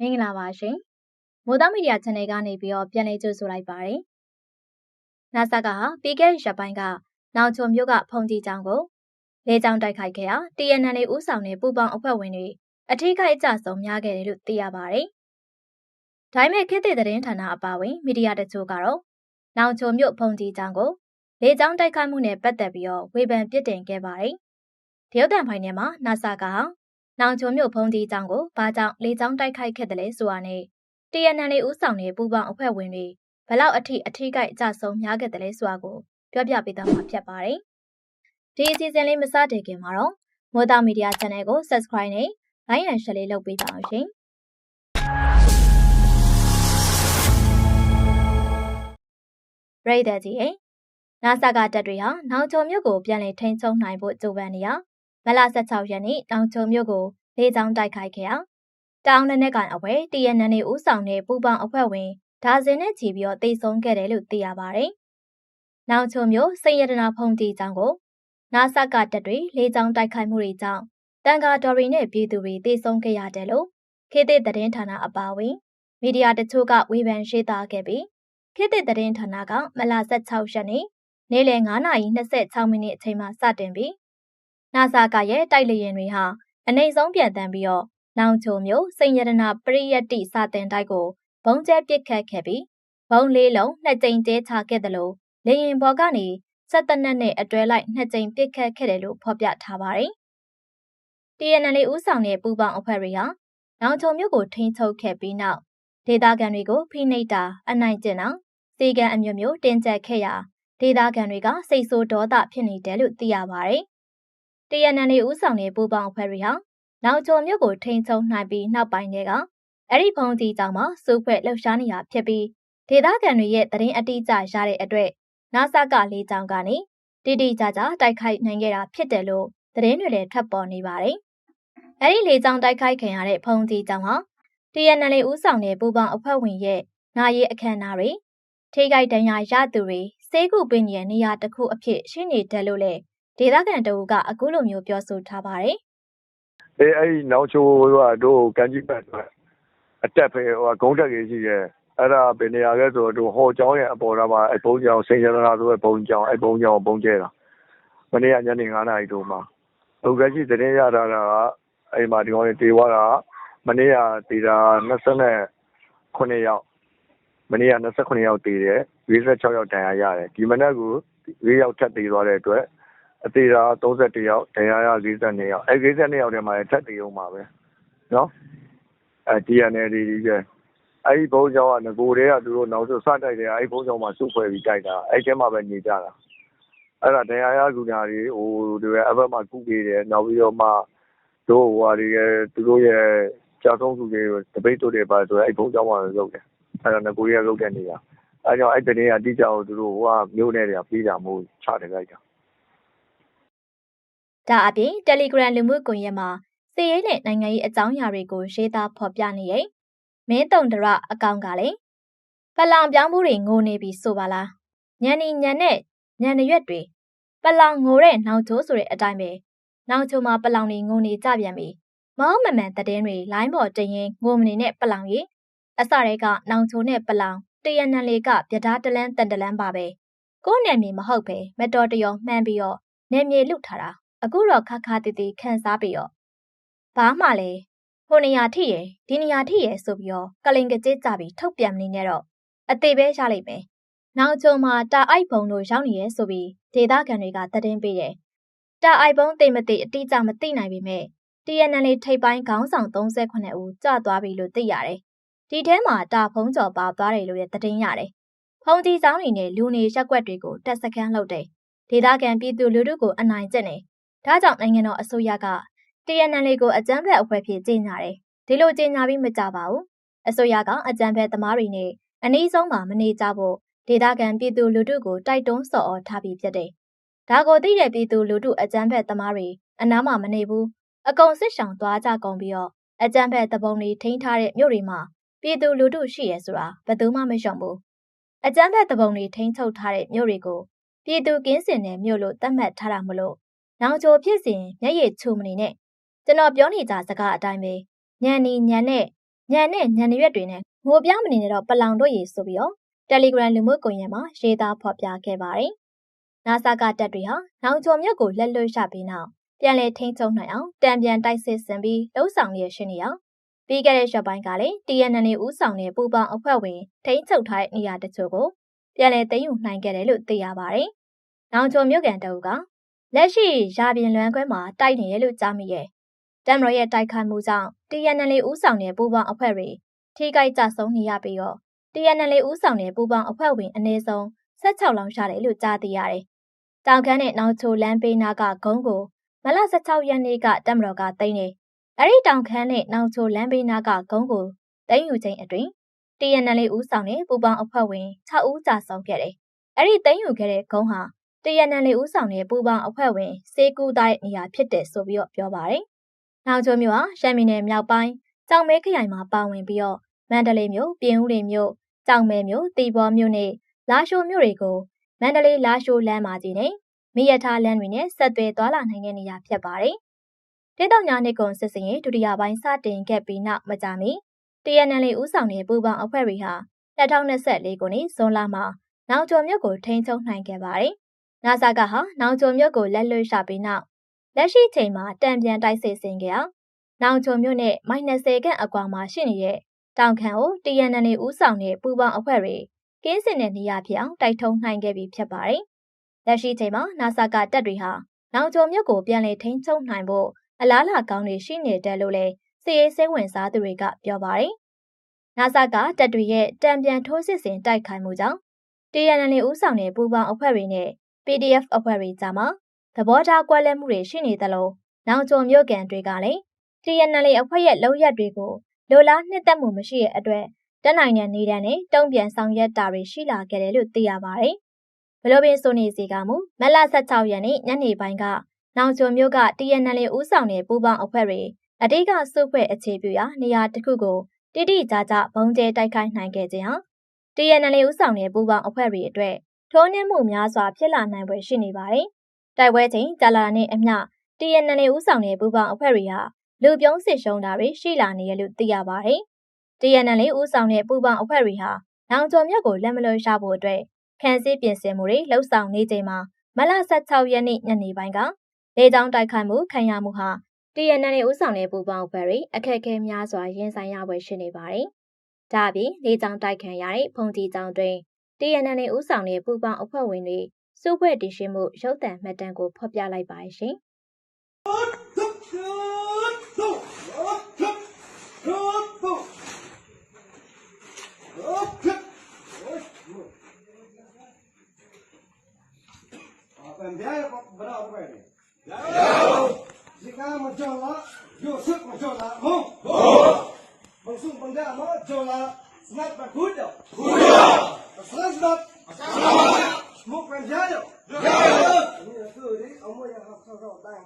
မင်္ဂလာပါရှင်မိုးသားမီဒီယာ channel ကနေပြီးတော့ပြန်လည်ကြိုဆိုလိုက်ပါတယ်နာဆာကဟာပြီးခဲ့တဲ့ရက်ပိုင်းကနောင်ချုံမြို့ကဖုန်ကြီးကျောင်းကိုလေကြောင်းတိုက်ခိုက်ခဲ့ရာ TNN လေးဦးဆောင်တဲ့ပူပေါင်းအဖွဲ့ဝင်တွေအထူးခိုက်အကြဆုံးများခဲ့တယ်လို့သိရပါတယ်ဒါပေမဲ့ခေတ်သစ်သတင်းဌာနအပါအဝင်မီဒီယာတချို့ကတော့နောင်ချုံမြို့ဖုန်ကြီးကျောင်းကိုလေကြောင်းတိုက်ခိုက်မှုနဲ့ပတ်သက်ပြီးတော့ဝေဖန်ပြစ်တင်ခဲ့ပါတယ်တရုတ်တန်ဖိုင်ထဲမှာနာဆာကဟာ နောင်ချုံမြို့ဖုံးကြီးကျောင်းကိုဘာကြောင့်လေကြောင်းတိုက်ခိုက်ခဲ့တယ်လဲဆိုတာနဲ့ TNN လေးဦးဆောင်တဲ့ပူပေါင်းအဖွဲ့ဝင်တွေဘလောက်အထိအထိကိုက်အကြဆုံးများခဲ့တယ်လဲဆိုတာကိုပြောပြပေးသွားမှာဖြစ်ပါတယ်။ဒီအစီအစဉ်လေးမစတင်ခင်မှာတော့မိုးသားမီဒီယာ channel ကို subscribe နဲ့ like and share လေးလုပ်ပေးပါအောင်ရှင်။ရိတ်တဲ့ကြီးနာဆာကတက်တွေဟာနောင်ချုံမြို့ကိုပြန်လည်ထိန်းချုပ်နိုင်ဖို့ကြိုးပမ်းနေရ မလ16ရက်နေ့တောင်ချုံမြို့ကိုလေကြောင်းတိုက်ခိုက်ခဲ့ရာတောင်နဲ့နဲ့ကန်အဝဲ TNN နေဦးဆောင်တဲ့ပူပေါင်းအဖွဲ့ဝင်ဒါဇင်နဲ့ချီပြီးတော့တိတ်ဆုံးခဲ့တယ်လို့သိရပါတယ်။နောင်ချုံမြို့စိတ်ရတနာဖုန်တီကျောင်းကိုနာဆကတက်တွေလေကြောင်းတိုက်ခိုက်မှုတွေကြောင့်တန်ကာတော်ရီနဲ့ပြည်သူတွေတိတ်ဆုံးခဲ့ရတယ်လို့ခေတ်သစ်သတင်းဌာနအပါအဝင်မီဒီယာတချို့ကဝေဖန်ရှင်းသားခဲ့ပြီးခေတ်သစ်သတင်းဌာနကမလ16ရက်နေ့နေ့လယ်9:26မိနစ်အချိန်မှာစတင်ပြီး နာဆာကရဲ့တိုက်လေယာဉ်တွေဟာအနိုင်ဆုံးပြန်တန်းပြီးတော့နောင်ချုံမျိုးစိန်ရတနာပရိယတ္တိစာတင်တိုက်ကိုဘုံကျဲပစ်ခတ်ခဲ့ပြီးဘုံလေးလုံးနှစ်ကြိမ်ကျဲချခဲ့တယ်လို့လေရင်ဘော်ကနေစက်တနက်နဲ့အတွဲလိုက်နှစ်ကြိမ်ပစ်ခတ်ခဲ့တယ်လို့ဖော်ပြထားပါတယ်။ TNL ဦးဆောင်တဲ့ပူပေါင်းအဖွဲ့တွေဟာနောင်ချုံမျိုးကိုထိန်းချုပ်ခဲ့ပြီးနောက်ဒေသခံတွေကိုဖိနှိပ်တာအနိုင်ကျင့်တာစီကံအမျိုးမျိုးတင်ကြပ်ခဲ့ရာဒေသခံတွေကစိတ်ဆိုးဒေါသဖြစ်နေတယ်လို့သိရပါတယ်။ TNN ဦးဆောင်တဲ့ပူပေါင်းအဖွဲ့တွေဟာနောက်ကျော်မြို့ကိုထိန်းချုပ်နိုင်ပြီးနောက်ပိုင်းတွေကအဲ့ဒီဘုံကြီးကြောင်မှာစုဖွဲ့လှုပ်ရှားနေတာဖြစ်ပြီးဒေသခံတွေရဲ့သတင်းအတိအကျရတဲ့အတွက်နာဆာကလေးကြောင်ကနေတိတိကျကျတိုက်ခိုက်နိုင်ခဲ့တာဖြစ်တယ်လို့သတင်းတွေလည်းထွက်ပေါ်နေပါတယ်။အဲ့ဒီလေကြောင်တိုက်ခိုက်ခံရတဲ့ဘုံကြီးကြောင်ဟာ TNL ဦးဆောင်တဲ့ပူပေါင်းအဖွဲ့ဝင်ရဲ့နာရီအခမ်းအနားတွေထိခိုက်ဒဏ်ရာရသူတွေစေးကူပင်ရဲ့နေရာတစ်ခုအဖြစ်ရှိနေတယ်လို့လည်း ဒေသခံတအူကအခုလိုမျိုးပြောဆိုထားပါတယ်။အေးအဲ့ဒီနောက်ချိုးကတို့ကန်ကြီးပတ်အတက်ပဲဟိုဂုံးတက်ကြီးရှိတယ်။အဲ့ဒါဘယ်နေရာလဲဆိုတော့ဟော်ကျောင်းရဲ့အပေါ်သားမှာအဲ့ဘုံကျောင်းစိန်ရတနာဆိုတဲ့ဘုံကျောင်းအဲ့ဘုံကျောင်းဘုံကျဲတာ။မနေ့ကညနေ9နာရီတို့မှာဒုက္ခရှိသတင်းရတာကအဲ့မှာဒီကောင်တွေတေဝါတာမနေ့ကတေတာ29ယောက်မနေ့က29ယောက်တေတယ်46ယောက်တန်ရာရတယ်ဒီမနေ့က4ယောက်ထပ်တေသွားတဲ့အတွက် အသေးတာ31ယောက်ဒဏ်ရာရ42ယောက်အဲ42ယောက်ထဲမှာထပ်တည်အောင်ပါပဲနော်အဲ DNA တွေကြီးပဲအဲ့ဒီဘုံကြောင့်ကငကိုတွေကသူတို့နောက်ဆုံးစတိုက်တယ်အဲ့ဒီဘုံကြောင့်မှစုဖွဲ့ပြီးတိုက်တာအဲ့ထဲမှာပဲနေကြတာအဲ့ဒါဒဏ်ရာရကူညာတွေဟိုဒီပဲအဘက်မှာကုပေးတယ်နောက်ပြီးတော့မှတို့ဟိုဟာတွေသူတို့ရဲ့ကြာဆုံးသူတွေတပိတ်တို့တွေပါဆိုအဲ့ဘုံကြောင့်မှလုပ်တယ်အဲ့ဒါငကိုတွေကလုပ်တဲ့နေရာအဲ့ကြောင့်အဲ့တနေ့ကတိကျအောင်သူတို့ဟိုကမျိုးနဲ့တွေကပြေးတာမဟုတ်ချတယ်လိုက်တာ ဒါအပြင် Telegram လူမှုကွန်ရက်မှာစီးရေးနဲ့နိုင်ငံရေးအကြောင်းအရာတွေကိုရေးသားဖော်ပြနေရင်မင်းတုံတရအကောင့်ကလည်းပလောင်ပြောင်းမှုတွေငိုနေပြီဆိုပါလားညံနေညံနဲ့ညံရွက်တွေပလောင်ငိုတဲ့နောက်ချိုးဆိုတဲ့အတိုင်းပဲနောက်ချိုးမှာပလောင်တွေငိုနေကြပြန်ပြီမောင်းမမှန်တည်င်းတွေလိုင်းပေါ်တင်ရင်ငိုမနေနဲ့ပလောင်ကြီးအစရဲကနောင်ချိုးနဲ့ပလောင်တရနန်လေးကဗျဒါတလန်းတန်တလန်းပါပဲကိုယ်နယ်မြေမဟုတ်ပဲမတော်တရောမှန်းပြီးတော့နယ်မြေလုထားတာ အခုတော့ခါခါတီတီခန်းစားပြီးတော့ဘာမှလဲဟိုနေရာထိရယ်ဒီနေရာထိရယ်ဆိုပြီးတော့ကလင်ကကြစ်ကြပြီးထုတ်ပြန်နေနေတော့အသေးပဲရလိုက်မယ်။နောက်ကျုံမှာတာအိုက်ဘုံတို့ရောက်နေရဲဆိုပြီးဒေသခံတွေကသတင်းပေးတယ်။တာအိုက်ဘုံသိမသိအတိအကျမသိနိုင်ပေမဲ့ TNL ထိပ်ပိုင်းခေါင်းဆောင်38ဦးကြာသွားပြီလို့သိရတယ်။ဒီထဲမှာတာဖုံးကျော်ပါသွားတယ်လို့လည်းသတင်းရတယ်။ဖုံးကြီးဆောင်တွေနဲ့လူနေရက်ွက်တွေကိုတက်စခန်းလုပ်တယ်။ဒေသခံပြည်သူလူထုကိုအနိုင်ကျင့်တယ် ဒါကြောင့်နိုင်ငံတော်အစိုးရက TNL ကိုအကြမ်းဖက်အဖွဲ့ဖြစ်ကြေညာတယ်။ဒီလိုကြေညာပြီးမကြပါဘူး။အစိုးရကအကြမ်းဖက်သမားတွေနဲ့အနည်းဆုံးမှမနေကြဖို့ဒေသခံပြည်သူလူထုကိုတိုက်တွန်းဆော်ဩထားပြီးဖြစ်တယ်။ဒါကိုသိတဲ့ပြည်သူလူထုအကြမ်းဖက်သမားတွေအနားမှမနေဘူး။အကုန်စစ်ဆောင်သွားကြကုန်ပြီးတော့အကြမ်းဖက်တပုံတွေထိန်းထားတဲ့မြို့တွေမှာပြည်သူလူထုရှိရဲဆိုတာဘယ်သူမှမရှုံဘူး။အကြမ်းဖက်တပုံတွေထိန်းချုပ်ထားတဲ့မြို့တွေကိုပြည်သူကင်းစင်တဲ့မြို့လို့သတ်မှတ်ထားတာမလို့ နောင်ချိုဖြစ်စဉ်မျက်ရည်ချိုမနေနဲ့ကျွန်တော်ပြောနေကြစကားအတိုင်းပဲညံနေညံနဲ့ညံနဲ့ညံရွက်တွေနဲ့ငိုပြောင်းမနေနဲ့တော့ပလောင်တို့ရေဆိုပြီးတော့ Telegram လူမှုကွန်ရက်မှာရေးသားဖော်ပြခဲ့ပါတယ်။နာဆာကတပ်တွေဟာနောင်ကျော်မြတ်ကိုလက်လွတ်ရှပြီးနောက်ပြန်လည်ထိန်းချုပ်နိုင်အောင်တံပြန်တိုက်စစ်ဆင်ပြီးလှုပ်ဆောင်ရရှိနေအောင်ပြီးခဲ့တဲ့ရက်ပိုင်းကလည်း TNN ဦးဆောင်တဲ့ပူပေါင်းအဖွဲ့ဝင်ထိန်းချုပ်ထားတဲ့နေရာတချို့ကိုပြန်လည်သိမ်းယူနိုင်ခဲ့တယ်လို့သိရပါတယ်။နောင်ကျော်မြို့ကန်တအုပ်က လက်ရှိရာပြင်လွမ်းခွဲမှာတိုက်နေရလို့ကြားမိရဲ့တမ်မတော်ရဲ့တိုက်ခိုက်မှုကြောင့် TNN ဦးဆောင်တဲ့ပူပေါင်းအဖွဲ့တွေထိခိုက်ကြဆုံးနေရပြီးတော့ TNL ဦးဆောင်တဲ့ပူပေါင်းအဖွဲ့ဝင်အနည်းဆုံး16လောင်းရတယ်လို့ကြားသိရတယ်။တောင်ခမ်းနဲ့နောက်ချိုလမ်းပေးနာကဂုံးကိုမလ16ရက်နေ့ကတက်မတော်ကသိမ်းနေ။အဲဒီတောင်ခမ်းနဲ့နောက်ချိုလမ်းပေးနာကဂုံးကိုသိမ်းယူခြင်းအတွင် TNL ဦးဆောင်တဲ့ပူပေါင်းအဖွဲ့ဝင်6ဦးကြာဆုံးခဲ့တယ်။အဲဒီသိမ်းယူခဲ့တဲ့ဂုံးဟာ TNL ဦးဆောင်တဲ့ပူပေါင်းအဖွဲ့ဝင်စေကူသားရဲ့နေရာဖြစ်တယ်ဆိုပြီးတော့ပြောပါတယ်။နောက်ချိုမြို့ဟာရှမ်းပြည်နယ်မြောက်ပိုင်းကြောင်မဲခရိုင်မှာပါဝင်ပြီးတော့မန္တလေးမြို့ပြင်ဦးလွင်မြို့ကြောင်မဲမြို့တီဘောမြို့နဲ့လာရှိုမြို့တွေကိုမန္တလေးလာရှိုလမ်းမကြီးနဲ့မိရထားလမ်းတွေနဲ့ဆက်သွယ်သွားလာနိုင်တဲ့နေရာဖြစ်ပါတယ်။ဒေသညာနှစ်ကွန်စစ်စင်ရဲ့ဒုတိယပိုင်းစတင်ခဲ့ပြီးနောက်မကြာမီ TNL ဦးဆောင်တဲ့ပူပေါင်းအဖွဲ့တွေဟာ2024ခုနှစ်ဇွန်လမှာနောင်ကျော်မြို့ကိုထိန်းချုပ်နိုင်ခဲ့ပါတယ်။ နာဆာကဟာနောင်ကျော်မြို့ကိုလက်လွတ်ရှပြီးနောက်လက်ရှိချိန်မှာတံပြန်တိုက်စစ်ဆင်ခဲ့အောင်နောင်ချုံမြို့နဲ့မိုင်20ခန့်အကွာမှာရှိနေတဲ့တောင်ခံကို TNN ဦးဆောင်တဲ့ပူပေါင်းအဖွဲ့တွေကင်းစင်တဲ့နေရာဖြစ်အောင်တိုက်ထုံနိုင်ခဲ့ပြီဖြစ်ပါတယ်။လက်ရှိချိန်မှာနာဆာကတပ်တွေဟာနောင်ချုံမြို့ကိုပြန်လည်ထိန်းချုပ်နိုင်ဖို့အလားအလာကောင်းတွေရှိနေတယ်လို့လည်းစီရေးစိတ်ဝင်စားသူတွေကပြောပါတယ်။နာဆာကတပ်တွေရဲ့တံပြန်ထိုးစစ်ဆင်တိုက်ခိုက်မှုကြောင့် TNN ဦးဆောင်တဲ့ပူပေါင်းအဖွဲ့တွေနဲ့ PDF အဖွဲ့တွေကြားမှာသဘောထားကွဲလွဲမှုတွေရှိနေသလိုနောင်ချုံမြို့ကန်တွေကလည်း TNL အဖွဲ့ရဲ့လုံရက်တွေကိုလိုလားနှစ်သက်မှုမရှိတဲ့အတွက်တက်နိုင်တဲ့နေတန်းနဲ့တုံ့ပြန်ဆောင်ရွက်တာတွေရှိလာခဲ့တယ်လို့သိရပါတယ်။ဘလိုပင်ဆိုနေစီကမူမက်လ16ရက်နေ့ညနေပိုင်းကနောင်ချုံမြို့က TNL ဦးဆောင်တဲ့ပူးပေါင်းအဖွဲ့တွေအတိတ်ကစုဖွဲ့အခြေပြုရာနေရာတစ်ခုကိုတိတိကျကျဘုံကျဲတိုက်ခိုက်နိုင်ခဲ့ခြင်းဟာ TNL ဦးဆောင်တဲ့ပူးပေါင်းအဖွဲ့တွေအတွက် ထိုးနှက်မှုများစွာဖြစ်လာနိုင်ပွဲရှိနေပါတယ်။တိုက်ပွဲချိန်ကြာလာတဲ့အမျှ TNL ဦးဆောင်တဲ့ပူးပေါင်းအဖွဲ့တွေဟာလူပြုံးစစ်ရှုံးတာတွေရှိလာနေရလို့သိရပါတယ်။ TNL ဦးဆောင်တဲ့ပူပေါင်းအဖွဲ့တွေဟာနောင်ကျော်မြတ်ကိုလက်မလွှဲရှာဖို့အတွက်ခန်းစည်းပြင်ဆင်မှုတွေလှုပ်ဆောင်နေချိန်မှာမလ16ရက်နေ့ညနေပိုင်းကလေကြောင်းတိုက်ခိုက်မှုခံရမှုဟာ TNL ဦးဆောင်တဲ့ပူပေါင်းအဖွဲ့တွေအခက်အခဲများစွာရင်ဆိုင်ရပွဲရှိနေပါတယ်။ဒါအပြင်လေကြောင်းတိုက်ခံရတဲ့ဖုန်ကြီးကျောင်းတွင် TNL ဦးဆောင်တဲ့ပူပေါင်းအဖွဲ့ဝင်တွေစုဖွဲ့တည်ရှိမှုရုပ်သံမှတ်တမ်းကိုဖော်ပြလိုက်ပါရှင်။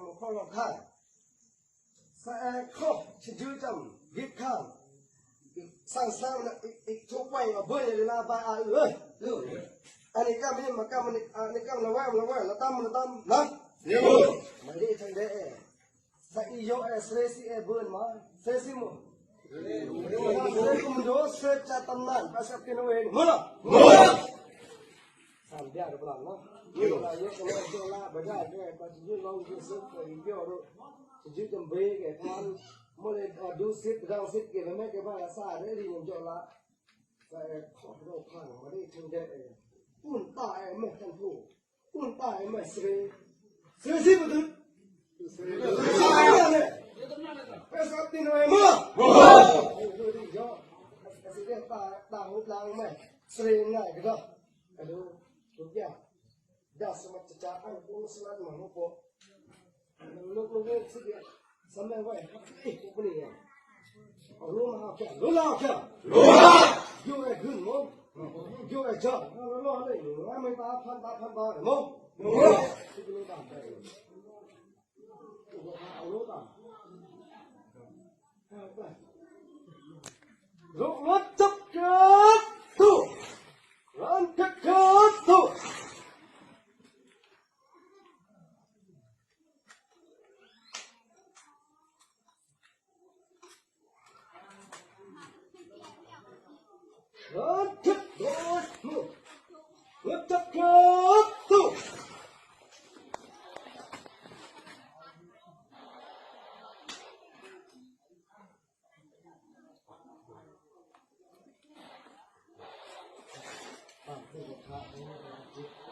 một con lọt khai sẽ khóc chỉ dư chậm viết khăn sang sang là thuốc quay mà bơi là ba ai ơi anh ấy cam mà cam anh ấy cam là quay là quay là tâm là tâm lắm nhiều mà đi thằng đệ sẽ đi vô e sẽ si e bơn mà sê si mu sê si cho sê Ghiền Mì Gõ Để không bỏ lỡ những video hấp dẫn Ardiare bulanlar. Yola yakala yola badar ne patiye long ke sir ko inge aur ji tum be ke than mole du sit rao sit ke me ke ba sa re ri ngom jola sa e khot ro khang ma ri thun de e un ta e me tan thu un ta e me sre sre si bu dut sre ne pesa tin we ma mo yo ta ta hut lang me sre ngai ke da hello 哎呦，不讲，要什么家按公司来忙活，路路路这个三百块，哎，不灵。哦，路马票，路马票，路马，有爱跟么？ yo ai cha lo lo le lo mai ta phan ta phan ta mo mo colocar uma garantia.